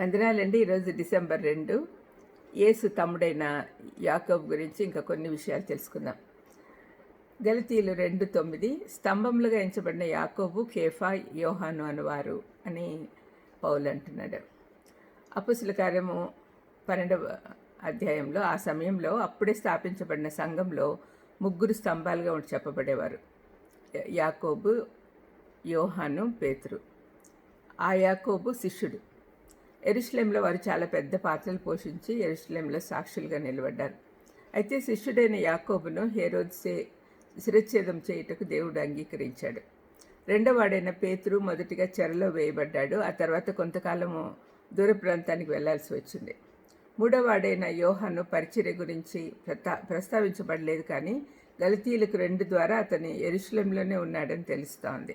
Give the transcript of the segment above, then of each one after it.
వందనాలండి. ఈరోజు డిసెంబర్ రెండు. యేసు తమ్ముడైన యాకోబ్ గురించి ఇంకా కొన్ని విషయాలు తెలుసుకుందాం. గలతీలు రెండు తొమ్మిది స్తంభములుగా ఎంచబడిన యాకోబు కేఫా యోహాను అనువారు అని పౌలు అంటున్నాడు. అపుసుల కార్యము పన్నెండవ అధ్యాయంలో ఆ సమయంలో అప్పుడే స్థాపించబడిన సంఘంలో ముగ్గురు స్తంభాలుగా ఉండి చెప్పబడేవారు. యాకోబు యోహాను పేతురు. ఆ యాకోబు శిష్యుడు. ఎరుషలేంలో వారు చాలా పెద్ద పాత్రలు పోషించి ఎరుషలేంలో సాక్షులుగా నిలబడ్డారు. అయితే శిష్యుడైన యాకోబును హేరోద్సే శిరచ్ఛేదం చేయుటకు దేవుడు అంగీకరించాడు. రెండోవాడైన పేతురు మొదటిగా చెరలో వేయబడ్డాడు. ఆ తర్వాత కొంతకాలము దూర ప్రాంతానికి వెళ్ళాల్సి వచ్చింది. మూడోవాడైన యోహాను పరిచర్య గురించి ప్రతా ప్రస్తావించబడలేదు కానీ గలతీయులకు రెండు ద్వారా అతని ఎరుషలంలోనే ఉన్నాడని తెలుస్తోంది.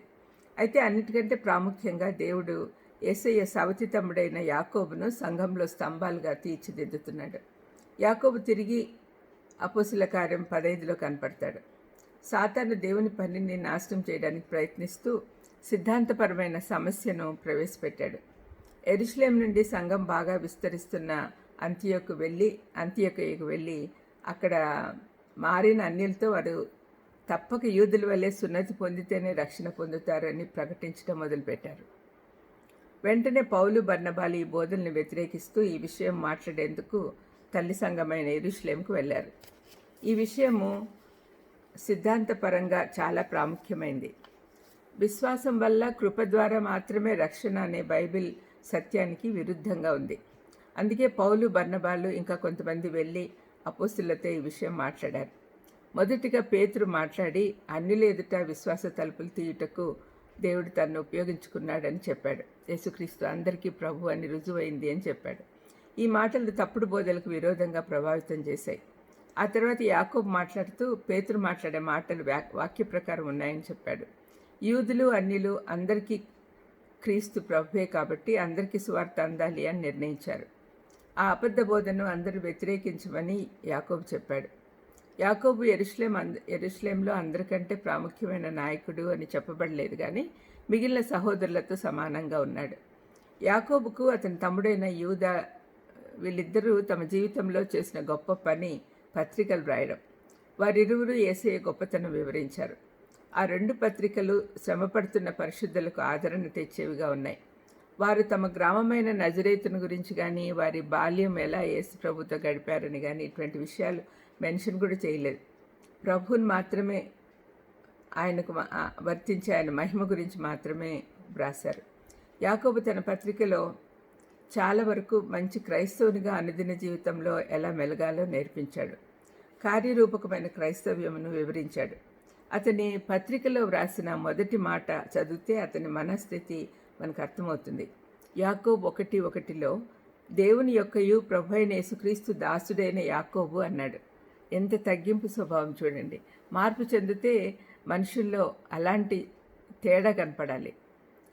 అయితే అన్నిటికంటే ప్రాముఖ్యంగా దేవుడు ఏసయ్య సవతి తమ్ముడైన యాకోబును సంఘంలో స్తంభాలుగా తీర్చిదిద్దుతున్నాడు. యాకోబు తిరిగి అపోసుల కార్యం పదైదులో కనపడతాడు. సాతాను దేవుని పనిని నాశనం చేయడానికి ప్రయత్నిస్తూ సిద్ధాంతపరమైన సమస్యను ప్రవేశపెట్టాడు. ఎరుషలేం నుండి సంఘం బాగా విస్తరిస్తున్న అంత్యకు వెళ్ళి అంత్యకయ్యకు వెళ్ళి అక్కడ మారిన అన్యులతో వారు తప్పక యూదుల వల్లే సున్నతి పొందితేనే రక్షణ పొందుతారని ప్రకటించడం మొదలుపెట్టారు. వెంటనే పౌలు బర్ణబాలి ఈ బోధనను వ్యతిరేకిస్తూ ఈ విషయం మాట్లాడేందుకు తల్లి సంఘమైన ఎరుషులేంకు వెళ్ళారు. ఈ విషయము సిద్ధాంతపరంగా చాలా ప్రాముఖ్యమైంది. విశ్వాసం వల్ల కృప ద్వారా మాత్రమే రక్షణ అనే బైబిల్ సత్యానికి విరుద్ధంగా ఉంది. అందుకే పౌలు బర్ణబాలు ఇంకా కొంతమంది వెళ్ళి అపోస్తులతో ఈ విషయం మాట్లాడారు. మొదటిగా పేతురు మాట్లాడి అన్నిల ఎదుట విశ్వాస తలుపులు తీయుటకు దేవుడు తనను ఉపయోగించుకున్నాడని చెప్పాడు. యేసుక్రీస్తు అందరికీ ప్రభు అని రుజువైంది అని చెప్పాడు. ఈ మాటలు తప్పుడు బోధలకు విరోధంగా ప్రభావితం చేశాయి. ఆ తర్వాత యాకోబ్ మాట్లాడుతూ పేతురు మాట్లాడే మాటలు వాక్య ప్రకారం ఉన్నాయని చెప్పాడు. యూదులు అన్యులు అందరికీ క్రీస్తు ప్రభువే కాబట్టి అందరికీ సువార్త అందాలి అని నిర్ణయించారు. ఆ అబద్ధ బోధను అందరూ వ్యతిరేకించమని యాకోబ్ చెప్పాడు. యాకోబు ఎరుస్లేం అంద ఎరుస్లేంలో అందరికంటే ప్రాముఖ్యమైన నాయకుడు అని చెప్పబడలేదు కానీ మిగిలిన సహోదరులతో సమానంగా ఉన్నాడు. యాకోబుకు అతని తమ్ముడైన యూద వీళ్ళిద్దరూ తమ జీవితంలో చేసిన గొప్ప పని పత్రికలు రాయడం వారిరువురు ఏసే గొప్పతనం వివరించారు. ఆ రెండు పత్రికలు శ్రమపడుతున్న పరిశుద్ధులకు ఆదరణ తెచ్చేవిగా ఉన్నాయి. వారు తమ గ్రామమైన నజరేతుని గురించి కానీ వారి బాల్యం ఎలా యేసు ప్రభుతో గడిపారని కానీ ఇటువంటి విషయాలు మెన్షన్ కూడా చేయలేదు. ప్రభుని మాత్రమే ఆయనకు వర్తించే ఆయన మహిమ గురించి మాత్రమే వ్రాశారు. యాకోబు తన పత్రికలో చాలా వరకు మంచి క్రైస్తవునిగా అనుదిన జీవితంలో ఎలా మెలగాలో నేర్పించాడు. కార్యరూపకమైన క్రైస్తవ్యమును వివరించాడు. అతని పత్రికలో వ్రాసిన మొదటి మాట చదివితే అతని మనస్థితి మనకు అర్థమవుతుంది. యాకోబు ఒకటి ఒకటిలో దేవుని యొక్కయు ప్రభు అయిన యేసుక్రీస్తు దాసుడైన యాకోబు అన్నాడు. ఎంత తగ్గింపు స్వభావం చూడండి. మార్పు చెందితే మనుషుల్లో అలాంటి తేడా కనపడాలి.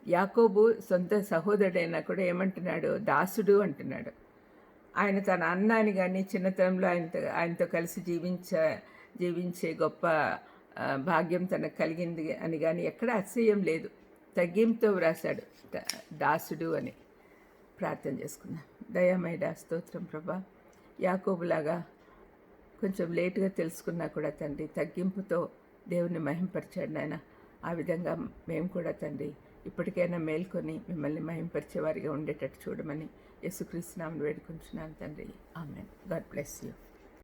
యాకోబు సొంత సహోదరుడైనా కూడా ఏమంటున్నాడు? దాసుడు అంటున్నాడు. ఆయన తన అన్నాన్ని కానీ చిన్నతనంలో ఆయనతో ఆయనతో కలిసి జీవించ జీవించే గొప్ప భాగ్యం తనకు కలిగింది అని కానీ ఎక్కడ అసహ్యం లేదు. తగ్గింపుతో వ్రాశాడు. దాసుడు అని ప్రార్థన చేసుకున్నా. దయామయ స్తోత్రం ప్రభా. యాకోబులాగా కొంచెం లేటుగా తెలుసుకున్నా కూడా తండ్రి తగ్గింపుతో దేవుని మహింపరిచాడు నాయన. ఆ విధంగా మేము కూడా తండ్రి ఇప్పటికైనా మేల్కొని మిమ్మల్ని మహింపరిచే వారిగా ఉండేటట్టు చూడమని యేసుక్రీస్తునామని వేడుకుంటున్నాను తండ్రి. ఆమె గాడ్ బ్లెస్ యూ.